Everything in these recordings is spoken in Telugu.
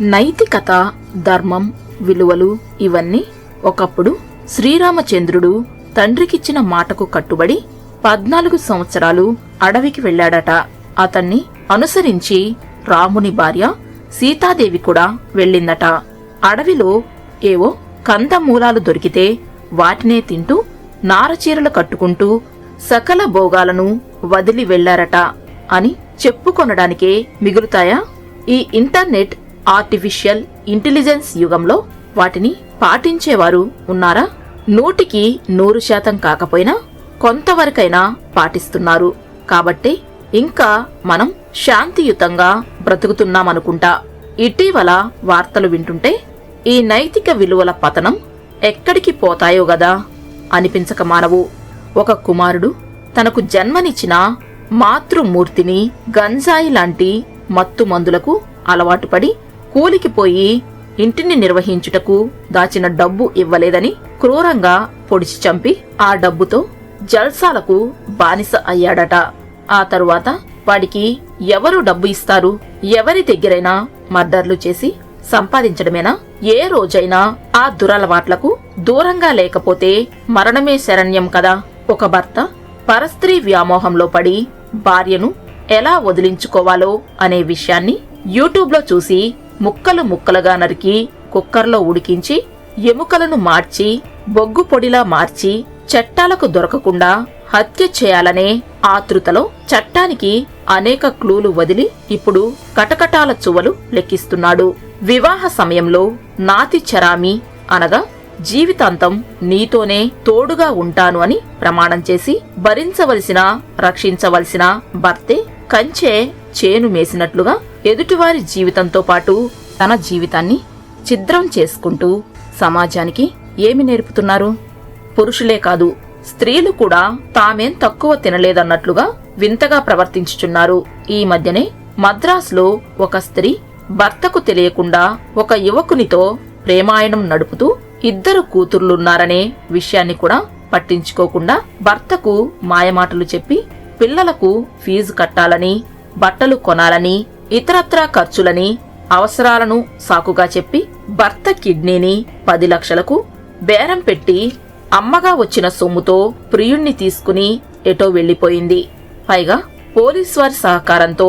నైతికత ధర్మం విలువలు ఇవన్నీ ఒకప్పుడు శ్రీరామచంద్రుడు తండ్రికిచ్చిన మాటకు కట్టుబడి పద్నాలుగు సంవత్సరాలు అడవికి వెళ్ళాడట. అతన్ని అనుసరించి రాముని భార్య సీతాదేవి కూడా వెళ్ళిందట. అడవిలో ఏవో కందమూలాలు దొరికితే వాటినే తింటూ నారచీరలు కట్టుకుంటూ సకల భోగాలను వదిలి వెళ్ళారట అని చెప్పుకొనడానికే మిగులుతాయా? ఈ ఇంటర్నెట్ ఆర్టిఫిషియల్ ఇంటెలిజెన్స్ యుగంలో వాటిని పాటించేవారు ఉన్నారా? నూటికి నూరు శాతం కాకపోయినా కొంతవరకైనా పాటిస్తున్నారు. కాబట్టే ఇంకా మనం శాంతియుతంగా బ్రతుకుతున్నామనుకుంటా. ఇటీవల వార్తలు వింటుంటే ఈ నైతిక విలువల పతనం ఎక్కడికి పోతాయో గదా అనిపించక మానవు. ఒక కుమారుడు తనకు జన్మనిచ్చిన మాతృమూర్తిని గంజాయి లాంటి మత్తు మందులకు అలవాటుపడి కూలికిపోయి ఇంటిని నిర్వహించుటకు దాచిన డబ్బు ఇవ్వలేదని క్రూరంగా పొడిచి చంపి ఆ డబ్బుతో జల్సాలకు బానిస అయ్యాడట. ఆ తరువాత వాడికి ఎవరు డబ్బు ఇస్తారు? ఎవరి దగ్గరైనా మర్డర్లు చేసి సంపాదించడమేనా? ఏ రోజైనా ఆ దురలవాట్లకు దూరంగా లేకపోతే మరణమే శరణ్యం కదా. ఒక భర్త పరస్త్రీ వ్యామోహంలో పడి భార్యను ఎలా వదిలించుకోవాలో అనే విషయాన్ని యూట్యూబ్లో చూసి ముక్కలు ముక్కలుగా నరికి కుక్కర్లో ఉడికించి ఎముకలను మార్చి బొగ్గు పొడిలా మార్చి చట్టాలకు దొరకకుండా హత్య చేయాలనే ఆతృతలో చట్టానికి అనేక క్లూలు వదిలి ఇప్పుడు కటకటాల చువలు లెక్కిస్తున్నాడు. వివాహ సమయంలో నాతి చరామి అనగా జీవితాంతం నీతోనే తోడుగా ఉంటాను అని ప్రమాణం చేసి భరించవలసిన రక్షించవలసిన భర్తే కంచే చేను మేసినట్లుగా ఎదుటివారి జీవితంతో పాటు తన జీవితాన్ని ఛిద్రం చేసుకుంటూ సమాజానికి ఏమి నేర్పుతున్నారు? పురుషులే కాదు స్త్రీలు కూడా తామేం తక్కువ తినలేదన్నట్లుగా వింతగా ప్రవర్తించుచున్నారు. ఈ మధ్యనే మద్రాసులో ఒక స్త్రీ భర్తకు తెలియకుండా ఒక యువకునితో ప్రేమాయణం నడుపుతూ ఇద్దరు కూతుర్లున్నారనే విషయాన్ని కూడా పట్టించుకోకుండా భర్తకు మాయమాటలు చెప్పి పిల్లలకు ఫీజు కట్టాలని బట్టలు కొనాలని ఇతరత్రా ఖర్చులని అవసరాలను సాకుగా చెప్పి భర్త కిడ్నీని పది లక్షలకు బేరం పెట్టి అమ్మగా వచ్చిన సొమ్ముతో ప్రియుణ్ణి తీసుకుని ఎటో వెళ్ళిపోయింది పైగా పోలీస్ వారి సహకారంతో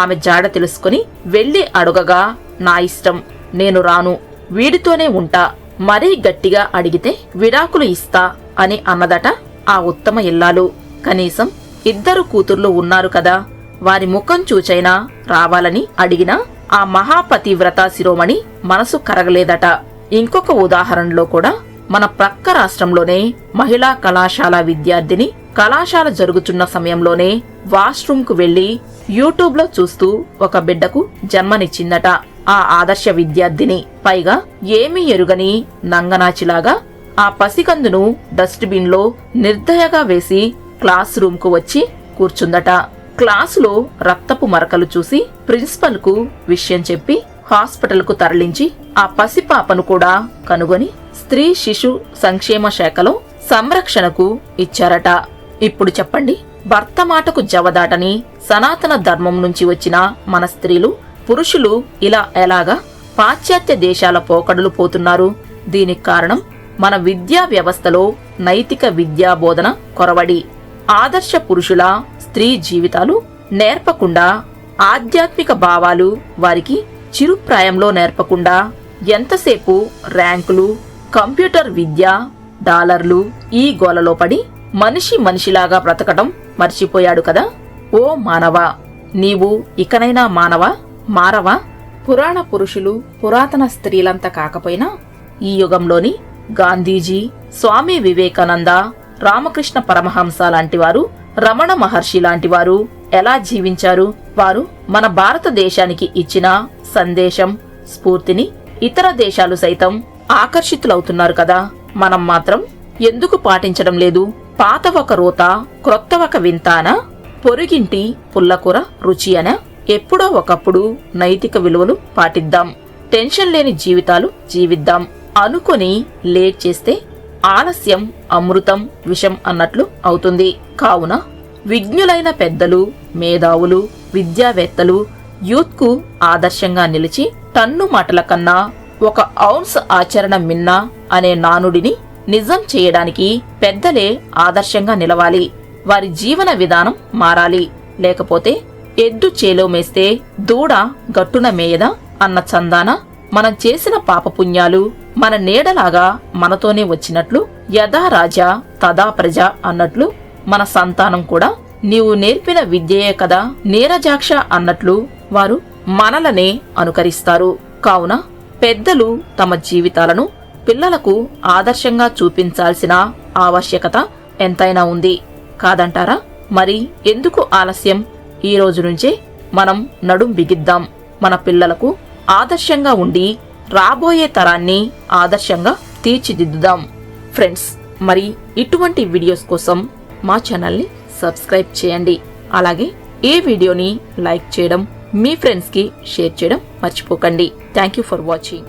ఆమె జాడ తెలుసుకుని వెళ్ళి అడుగగా నా ఇష్టం నేను రాను వీడితోనే ఉంటా మరీ గట్టిగా అడిగితే విడాకులు ఇస్తా అని అన్నదట ఆ ఉత్తమ ఇల్లాలు. కనీసం ఇద్దరు కూతుర్లు ఉన్నారు కదా. వారి ముఖం చూచైనా రావాలని అడిగినా ఆ మహాపతివ్రత శిరోమణి మనసు కరగలేదట. ఇంకొక ఉదాహరణలో కూడా మన ప్రక్క రాష్ట్రంలోనే మహిళా కళాశాల విద్యార్థిని కళాశాల జరుగుతున్న సమయంలోనే వాష్రూమ్కు వెళ్ళి యూట్యూబ్లో చూస్తూ ఒక బిడ్డకు జన్మనిచ్చిందట. ఆ ఆదర్శ విద్యార్థిని పైగా ఏమీ ఎరుగని నంగనాచిలాగా ఆ పసికందును డస్ట్బిన్లో నిర్దయగా వేసి క్లాస్ రూమ్కు వచ్చి కూర్చుందట. క్లాసులో రక్తపు మరకలు చూసి ప్రిన్సిపల్కు విషయం చెప్పి హాస్పిటల్కు తరలించి ఆ పసిపాపను కూడా కనుగొని స్త్రీ శిశు సంక్షేమ శాఖలో సంరక్షణకు ఇచ్చారట. ఇప్పుడు చెప్పండి భర్త మాటకు జవదాటని సనాతన ధర్మం నుంచి వచ్చిన మన స్త్రీలు పురుషులు ఇలా ఎలాగా పాశ్చాత్య దేశాల పోకడలు పోతున్నారు? దీనికి కారణం మన విద్యా వ్యవస్థలో నైతిక విద్యా బోధన కొరవడి. ఆదర్శ పురుషుల స్త్రీ జీవితాలు నేర్పకుండా ఆధ్యాత్మిక భావాలు వారికి చిరుప్రాయంలో నేర్పకుండా ఎంతసేపు ర్యాంకులు కంప్యూటర్ విద్య డాలర్లు ఈ గోలలో పడి మనిషి మనిషిలాగా బ్రతకడం మర్చిపోయాడు కదా? ఓ మానవ! నీవు ఇకనైనా మానవ? మారవ? పురాణ పురుషులు పురాతన స్త్రీలంతా కాకపోయినా ఈ యుగంలోని గాంధీజీ స్వామి వివేకానంద రామకృష్ణ పరమహంస లాంటివారు రమణ మహర్షి లాంటి వారు ఎలా జీవించారు? వారు మన భారతదేశానికి ఇచ్చిన సందేశం స్ఫూర్తిని ఇతర దేశాలు సైతం ఆకర్షితులవుతున్నారు కదా. మనం మాత్రం ఎందుకు పాటించడం లేదు? పాత ఒక రోత క్రొత్త ఒక వింతాన పొరుగింటి పుల్లకూర రుచి అన ఎప్పుడో ఒకప్పుడు నైతిక విలువలు పాటిద్దాం. టెన్షన్ లేని జీవితాలు జీవిద్దాం. అనుకొని లేట్ చేస్తే ఆలస్యం అమృతం విషం అన్నట్లు అవుతుంది. కావున విజ్ఞులైన పెద్దలు మేధావులు విద్యావేత్తలు యూత్కు ఆదర్శంగా నిలిచి టన్ను మాటల కన్నా ఒక ఔన్స్ ఆచరణ మిన్నా అనే నానుడిని నిజం చేయడానికి పెద్దలే ఆదర్శంగా నిలవాలి. వారి జీవన విధానం మారాలి. లేకపోతే ఎద్దు చేలో మేస్తే దూడ గట్టున మేయదా అన్న చందాన మనం చేసిన పాపపుణ్యాలు మన నీడలాగా మనతోనే వచ్చినట్లు యథా రాజా తదా ప్రజ అన్నట్లు మన సంతానం కూడా నీవు నేర్పిన విద్యయే కదా నీరజాక్ష అన్నట్లు వారు మనలనే అనుకరిస్తారు. కావున పెద్దలు తమ జీవితాలను పిల్లలకు ఆదర్శంగా చూపించాల్సిన ఆవశ్యకత ఎంతైనా ఉంది. కాదంటారా? మరి ఎందుకు ఆలస్యం? ఈ రోజు నుంచే మనం నడుం బిగిద్దాం. మన పిల్లలకు ఆదర్శంగా ఉండి రాబోయే తరాన్ని ఆదర్శంగా తీర్చిదిద్దుదాం. ఫ్రెండ్స్ మరి ఇటువంటి వీడియోస్ కోసం మా ఛానల్ని సబ్స్క్రైబ్ చేయండి. అలాగే ఈ వీడియోని లైక్ చేయడం మీ ఫ్రెండ్స్కి షేర్ చేయడం మర్చిపోకండి. Thank you for watching